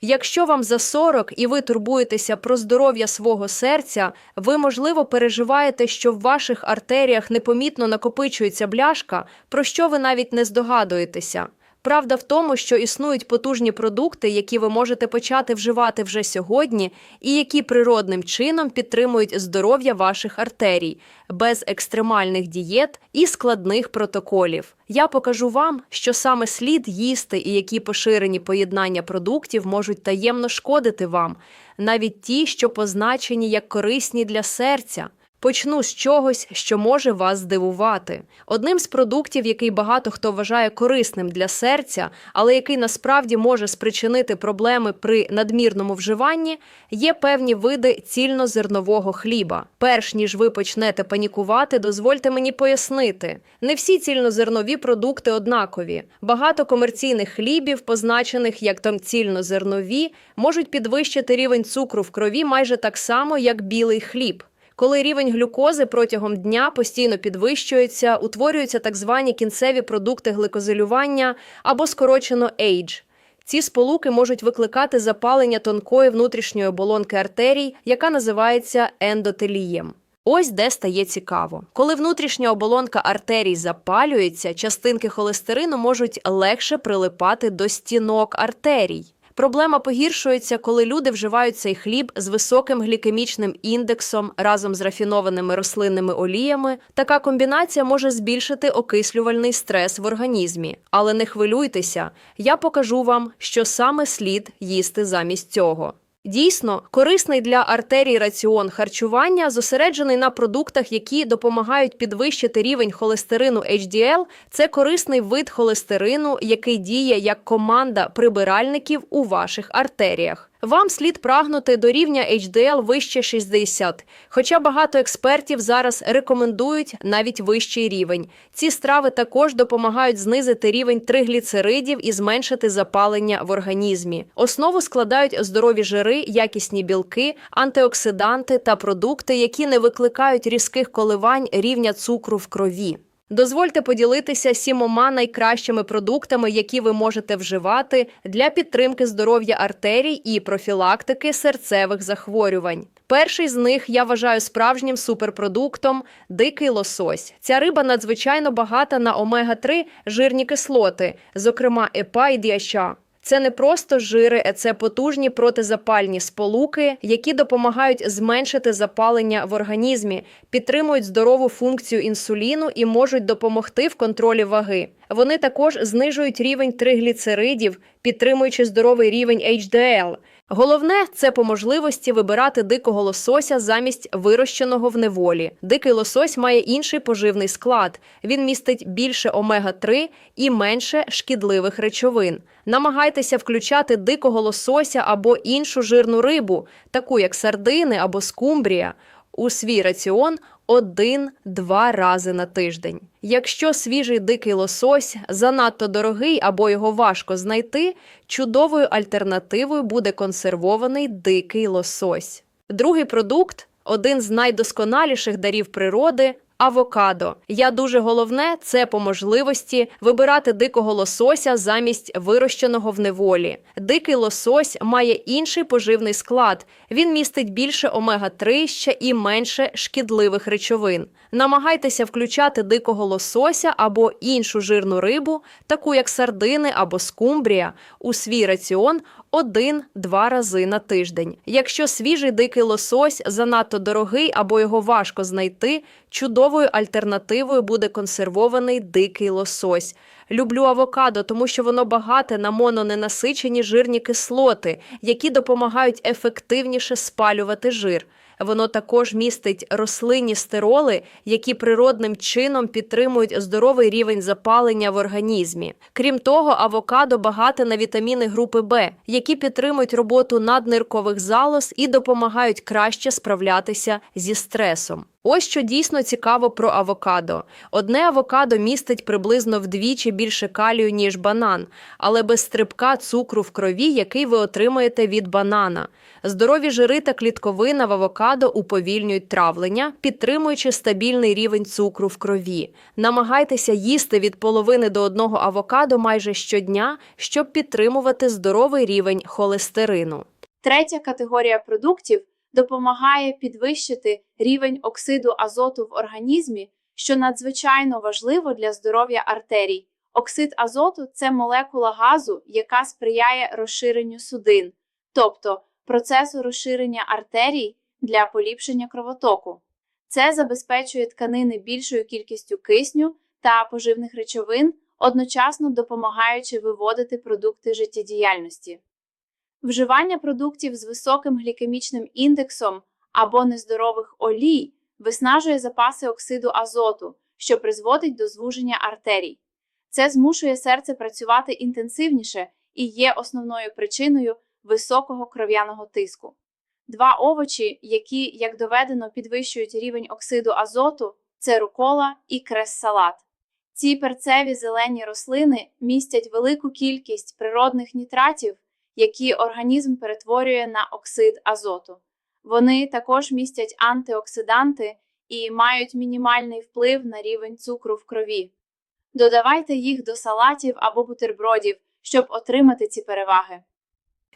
Якщо вам за 40 і ви турбуєтеся про здоров'я свого серця, ви, можливо, переживаєте, що в ваших артеріях непомітно накопичується бляшка, про що ви навіть не здогадуєтеся. Правда в тому, що існують потужні продукти, які ви можете почати вживати вже сьогодні, і які природним чином підтримують здоров'я ваших артерій без екстремальних дієт і складних протоколів. Я покажу вам, що саме слід їсти і які поширені поєднання продуктів можуть таємно шкодити вам, навіть ті, що позначені як корисні для серця. Почну з чогось, що може вас здивувати. Одним з продуктів, який багато хто вважає корисним для серця, але який насправді може спричинити проблеми при надмірному вживанні, є певні види цільнозернового хліба. Перш ніж ви почнете панікувати, дозвольте мені пояснити: не всі цільнозернові продукти однакові. Багато комерційних хлібів, позначених як там цільнозернові, можуть підвищити рівень цукру в крові майже так само, як білий хліб. Коли рівень глюкози протягом дня постійно підвищується, утворюються так звані кінцеві продукти гликозилювання або скорочено age. Ці сполуки можуть викликати запалення тонкої внутрішньої оболонки артерій, яка називається ендотелієм. Ось де стає цікаво. Коли внутрішня оболонка артерій запалюється, частинки холестерину можуть легше прилипати до стінок артерій. Проблема погіршується, коли люди вживають цей хліб з високим глікемічним індексом разом з рафінованими рослинними оліями. Така комбінація може збільшити окислювальний стрес в організмі. Але не хвилюйтеся, я покажу вам, що саме слід їсти замість цього. Дійсно, корисний для артерій раціон харчування зосереджений на продуктах, які допомагають підвищити рівень холестерину HDL. Це корисний вид холестерину, який діє як команда прибиральників у ваших артеріях. Вам слід прагнути до рівня HDL вище 60, хоча багато експертів зараз рекомендують навіть вищий рівень. Ці страви також допомагають знизити рівень тригліцеридів і зменшити запалення в організмі. Основу складають здорові жири, якісні білки, антиоксиданти та продукти, які не викликають різких коливань рівня цукру в крові. Дозвольте поділитися сімома найкращими продуктами, які ви можете вживати для підтримки здоров'я артерій і профілактики серцевих захворювань. Перший з них я вважаю справжнім суперпродуктом дикий лосось. Ця риба надзвичайно багата на омега-3 жирні кислоти, зокрема епа і діача. Це не просто жири, це потужні протизапальні сполуки, які допомагають зменшити запалення в організмі, підтримують здорову функцію інсуліну і можуть допомогти в контролі ваги. Вони також знижують рівень тригліцеридів, підтримуючи здоровий рівень HDL. Головне це по можливості вибирати дикого лосося замість вирощеного в неволі. Дикий лосось має інший поживний склад. Він містить більше омега-3 і менше шкідливих речовин. Намагайтеся включати дикого лосося або іншу жирну рибу, таку як сардини або скумбрія, у свій раціон один-два рази на тиждень. Якщо свіжий дикий лосось занадто дорогий або його важко знайти, чудовою альтернативою буде консервований дикий лосось. Другий продукт один з найдосконаліших дарів природи. Авокадо. Я дуже головне це по можливості вибирати дикого лосося замість вирощеного в неволі. Дикий лосось має інший поживний склад. Він містить більше омега-3 ще і менше шкідливих речовин. Намагайтеся включати дикого лосося або іншу жирну рибу, таку як сардини або скумбрія, у свій раціон один-два рази на тиждень. Якщо свіжий дикий лосось занадто дорогий або його важко знайти, чудовою альтернативою буде консервований дикий лосось. Люблю авокадо, тому що воно багате на мононенасичені жирні кислоти, які допомагають ефективніше спалювати жир. Воно також містить рослинні стероли, які природним чином підтримують здоровий рівень запалення в організмі. Крім того, авокадо багате на вітаміни групи Б, які підтримують роботу надниркових залоз і допомагають краще справлятися зі стресом. Ось що дійсно цікаво про авокадо. Одне авокадо містить приблизно вдвічі більше калію, ніж банан, але без стрибка цукру в крові, який ви отримаєте від банана. Здорові жири та клітковина в авокадо уповільнюють травлення, підтримуючи стабільний рівень цукру в крові. Намагайтеся їсти від половини до одного авокадо майже щодня, щоб підтримувати здоровий рівень холестерину. Третя категорія продуктів допомагає підвищити рівень оксиду азоту в організмі, що надзвичайно важливо для здоров'я артерій. Оксид азоту це молекула газу, яка сприяє розширенню судин, тобто процесу розширення артерій для поліпшення кровотоку. Це забезпечує тканини більшою кількістю кисню та поживних речовин, одночасно допомагаючи виводити продукти життєдіяльності. Вживання продуктів з високим глікемічним індексом або нездорових олій виснажує запаси оксиду азоту, що призводить до звуження артерій. Це змушує серце працювати інтенсивніше і є основною причиною високого кров'яного тиску. Два овочі, які, як доведено, підвищують рівень оксиду азоту, це рукола і крес-салат. Ці перцеві зелені рослини містять велику кількість природних нітратів, які організм перетворює на оксид азоту. Вони також містять антиоксиданти і мають мінімальний вплив на рівень цукру в крові. Додавайте їх до салатів або бутербродів, щоб отримати ці переваги.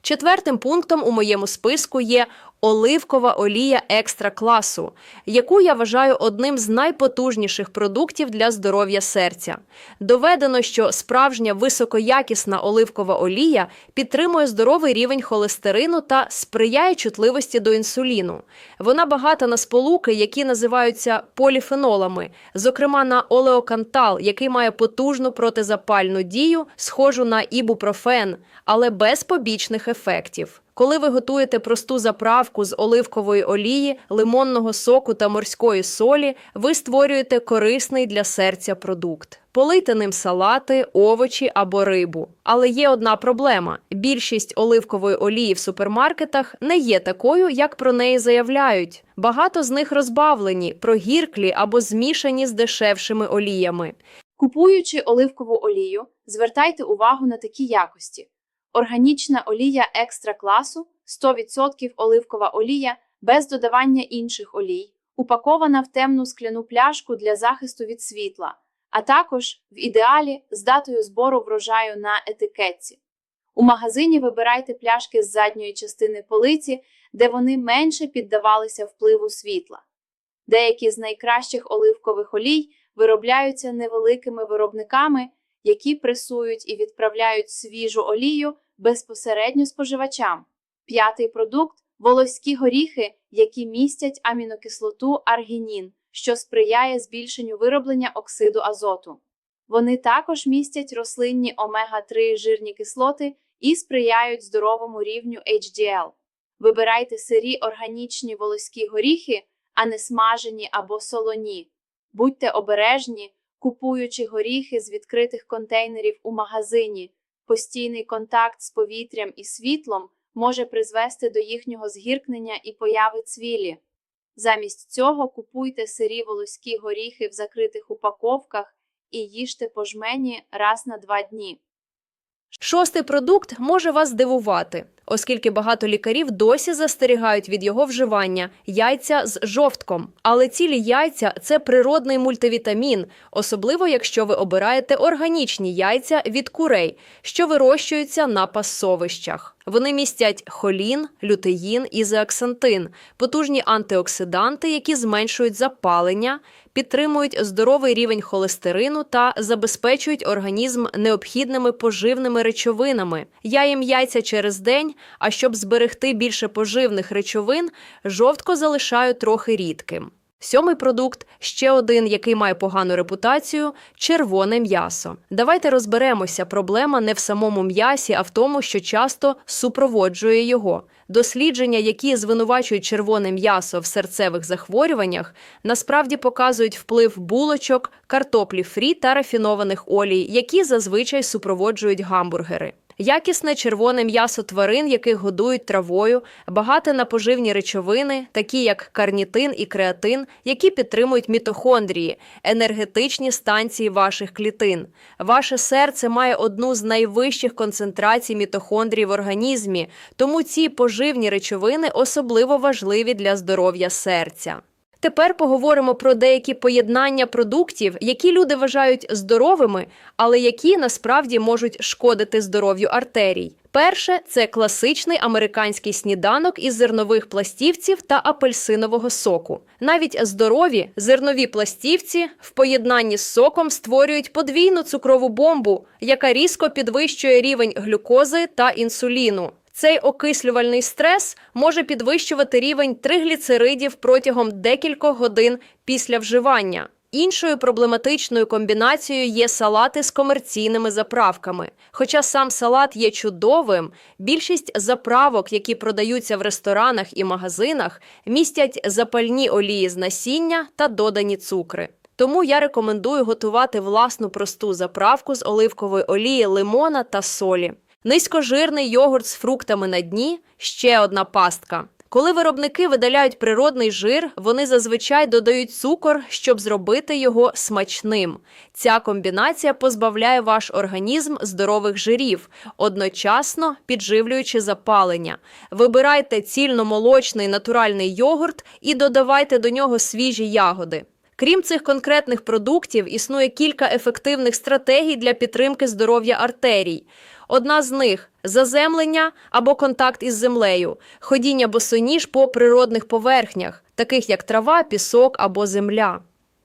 Четвертим пунктом у моєму списку є оливкова олія екстра класу, яку я вважаю одним з найпотужніших продуктів для здоров'я серця. Доведено, що справжня високоякісна оливкова олія підтримує здоровий рівень холестерину та сприяє чутливості до інсуліну. Вона багата на сполуки, які називаються поліфенолами, зокрема на олеокантал, який має потужну протизапальну дію, схожу на ібупрофен, але без побічних ефектів. Коли ви готуєте просту заправку з оливкової олії, лимонного соку та морської солі, ви створюєте корисний для серця продукт. Полийте ним салати, овочі або рибу. Але є одна проблема: більшість оливкової олії в супермаркетах не є такою, як про неї заявляють. Багато з них розбавлені, прогірклі або змішані з дешевшими оліями. Купуючи оливкову олію, звертайте увагу на такі якості: органічна олія екстра класу, 100% оливкова олія без додавання інших олій, упакована в темну скляну пляшку для захисту від світла, а також в ідеалі з датою збору врожаю на етикетці. У магазині вибирайте пляшки з задньої частини полиці, де вони менше піддавалися впливу світла. Деякі з найкращих оливкових олій виробляються невеликими виробниками, які пресують і відправляють свіжу олію безпосередньо споживачам. П'ятий продукт волоські горіхи, які містять амінокислоту аргінін, що сприяє збільшенню вироблення оксиду азоту. Вони також містять рослинні омега-3 жирні кислоти і сприяють здоровому рівню HDL. Вибирайте сирі органічні волоські горіхи, а не смажені або солоні. Будьте обережні, купуючи горіхи з відкритих контейнерів у магазині. Постійний контакт з повітрям і світлом може призвести до їхнього згіркнення і появи цвілі. Замість цього купуйте сирі волоські горіхи в закритих упаковках і їжте по жмені раз на два дні. Шостий продукт може вас здивувати, оскільки багато лікарів досі застерігають від його вживання яйця з жовтком. Але цілі яйця це природний мультивітамін, особливо якщо ви обираєте органічні яйця від курей, що вирощуються на пасовищах. Вони містять холін, лютеїн і зеаксантин, потужні антиоксиданти, які зменшують запалення, підтримують здоровий рівень холестерину та забезпечують організм необхідними поживними речовинами. Я їм яйця через день, а щоб зберегти більше поживних речовин, жовтко залишаю трохи рідким. Сьомий продукт ще один, який має погану репутацію червоне м'ясо. Давайте розберемося. Проблема не в самому м'ясі, а в тому, що часто супроводжує його. Дослідження, які звинувачують червоне м'ясо в серцевих захворюваннях, насправді показують вплив булочок, картоплі фрі та рафінованих олій, які зазвичай супроводжують гамбургери. Якісне червоне м'ясо тварин, яких годують травою, багате на поживні речовини, такі як карнітин і креатин, які підтримують мітохондрії, енергетичні станції ваших клітин. Ваше серце має одну з найвищих концентрацій мітохондрій в організмі, тому ці поживні речовини особливо важливі для здоров'я серця. Тепер поговоримо про деякі поєднання продуктів, які люди вважають здоровими, але які насправді можуть шкодити здоров'ю артерій. Перше це класичний американський сніданок із зернових пластівців та апельсинового соку. Навіть здорові зернові пластівці в поєднанні з соком створюють подвійну цукрову бомбу, яка різко підвищує рівень глюкози та інсуліну. Цей окислювальний стрес може підвищувати рівень тригліцеридів протягом декількох годин після вживання. Іншою проблематичною комбінацією є салати з комерційними заправками. Хоча сам салат є чудовим, більшість заправок, які продаються в ресторанах і магазинах, містять запальні олії з насіння та додані цукри. Тому я рекомендую готувати власну просту заправку з оливкової олії, лимона та солі. Низькожирний йогурт з фруктами на дні ще одна пастка. Коли виробники видаляють природний жир, вони зазвичай додають цукор, щоб зробити його смачним. Ця комбінація позбавляє ваш організм здорових жирів, одночасно підживлюючи запалення. Вибирайте цільномолочний натуральний йогурт і додавайте до нього свіжі ягоди. Крім цих конкретних продуктів, існує кілька ефективних стратегій для підтримки здоров'я артерій. Одна з них заземлення або контакт із землею, ходіння босоніж по природних поверхнях, таких як трава, пісок або земля.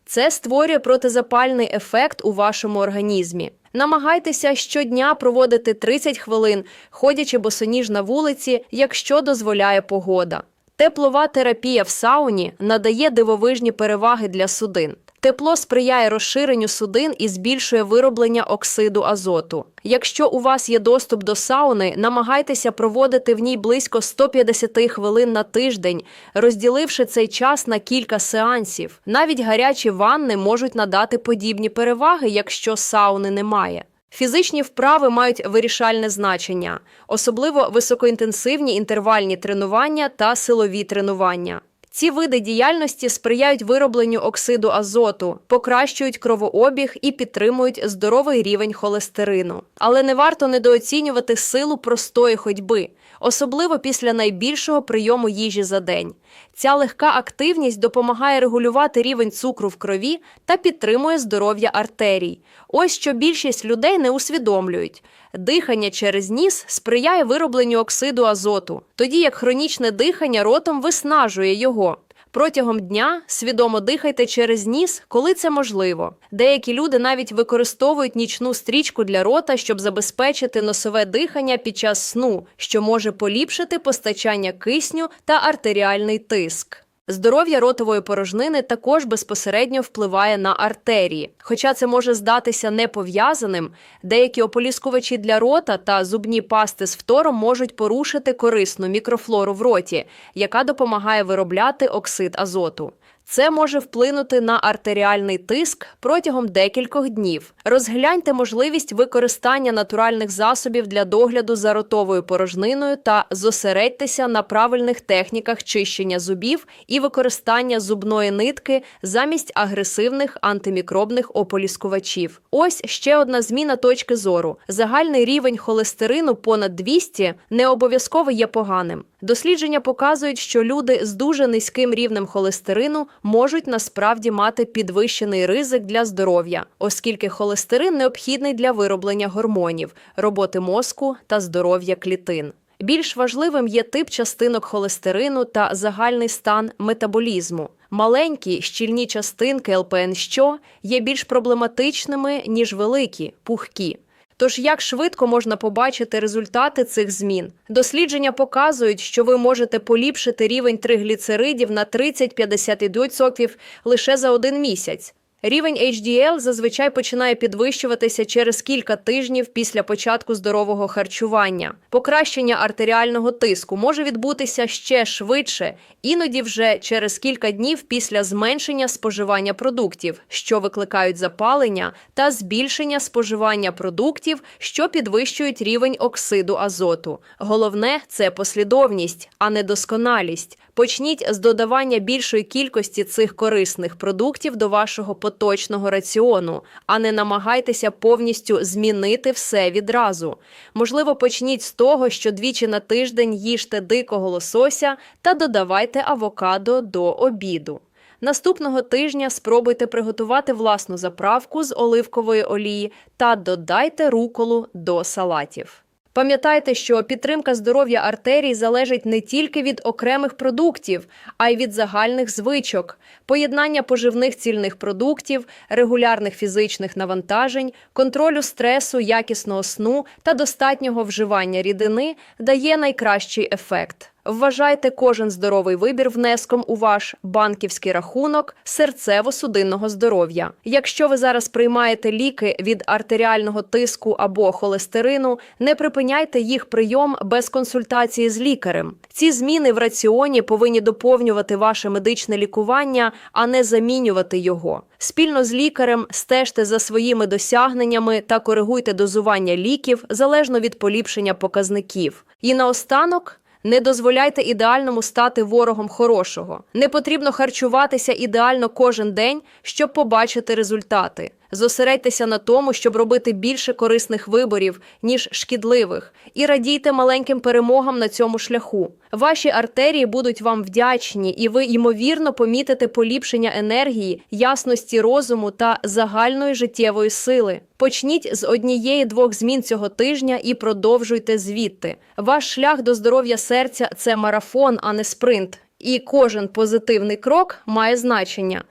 Це створює протизапальний ефект у вашому організмі. Намагайтеся щодня проводити 30 хвилин, ходячи босоніж на вулиці, якщо дозволяє погода. Теплова терапія в сауні надає дивовижні переваги для судин. Тепло сприяє розширенню судин і збільшує вироблення оксиду азоту. Якщо у вас є доступ до сауни, намагайтеся проводити в ній близько 150 хвилин на тиждень, розділивши цей час на кілька сеансів. Навіть гарячі ванни можуть надати подібні переваги, якщо сауни немає. Фізичні вправи мають вирішальне значення, особливо високоінтенсивні інтервальні тренування та силові тренування. Ці види діяльності сприяють виробленню оксиду азоту, покращують кровообіг і підтримують здоровий рівень холестерину. Але не варто недооцінювати силу простої ходьби, особливо після найбільшого прийому їжі за день. Ця легка активність допомагає регулювати рівень цукру в крові та підтримує здоров'я артерій. Ось що більшість людей не усвідомлюють. Дихання через ніс сприяє виробленню оксиду азоту, тоді як хронічне дихання ротом виснажує його. Протягом дня свідомо дихайте через ніс, коли це можливо. Деякі люди навіть використовують нічну стрічку для рота, щоб забезпечити носове дихання під час сну, що може поліпшити постачання кисню та артеріальний тиск. Здоров'я ротової порожнини також безпосередньо впливає на артерії. Хоча це може здатися непов'язаним, деякі ополіскувачі для рота та зубні пасти з фтором можуть порушити корисну мікрофлору в роті, яка допомагає виробляти оксид азоту. Це може вплинути на артеріальний тиск протягом декількох днів. Розгляньте можливість використання натуральних засобів для догляду за ротовою порожниною та зосередьтеся на правильних техніках чищення зубів і використання зубної нитки замість агресивних антимікробних ополіскувачів. Ось ще одна зміна точки зору: загальний рівень холестерину понад 200 не обов'язково є поганим. Дослідження показують, що люди з дуже низьким рівнем холестерину можуть насправді мати підвищений ризик для здоров'я, оскільки холестерин необхідний для вироблення гормонів, роботи мозку та здоров'я клітин. Більш важливим є тип частинок холестерину та загальний стан метаболізму. Маленькі щільні частинки ЛПН що є більш проблематичними ніж великі пухкі. Тож як швидко можна побачити результати цих змін? Дослідження показують, що ви можете поліпшити рівень тригліцеридів на 30-50% лише за один місяць. Рівень HDL зазвичай починає підвищуватися через кілька тижнів після початку здорового харчування. Покращення артеріального тиску може відбутися ще швидше, іноді вже через кілька днів після зменшення споживання продуктів, що викликають запалення, та збільшення споживання продуктів, що підвищують рівень оксиду азоту. Головне це послідовність, а не досконалість. Почніть з додавання більшої кількості цих корисних продуктів до вашого поточного раціону, а не намагайтеся повністю змінити все відразу. Можливо, почніть з того, що двічі на тиждень їжте дикого лосося та додавайте авокадо до обіду. Наступного тижня спробуйте приготувати власну заправку з оливкової олії та додайте руколу до салатів. Пам'ятайте, що підтримка здоров'я артерій залежить не тільки від окремих продуктів, а й від загальних звичок, поєднання поживних цільних продуктів, регулярних фізичних навантажень, контролю стресу, якісного сну та достатнього вживання рідини дає найкращий ефект. Вважайте кожен здоровий вибір внеском у ваш банківський рахунок серцево-судинного здоров'я. Якщо ви зараз приймаєте ліки від артеріального тиску або холестерину, не припиняйте їх прийом без консультації з лікарем. Ці зміни в раціоні повинні доповнювати ваше медичне лікування, а не замінювати його. Спільно з лікарем стежте за своїми досягненнями та коригуйте дозування ліків залежно від поліпшення показників. І наостанок. Не дозволяйте ідеальному стати ворогом хорошого. Не потрібно харчуватися ідеально кожен день, щоб побачити результати. Зосередьтеся на тому, щоб робити більше корисних виборів, ніж шкідливих, і радійте маленьким перемогам на цьому шляху. Ваші артерії будуть вам вдячні, і ви ймовірно помітите поліпшення енергії, ясності розуму та загальної життєвої сили. Почніть з однієї-двох змін цього тижня і продовжуйте звідти. Ваш шлях до здоров'я серця це марафон, а не спринт. І кожен позитивний крок має значення.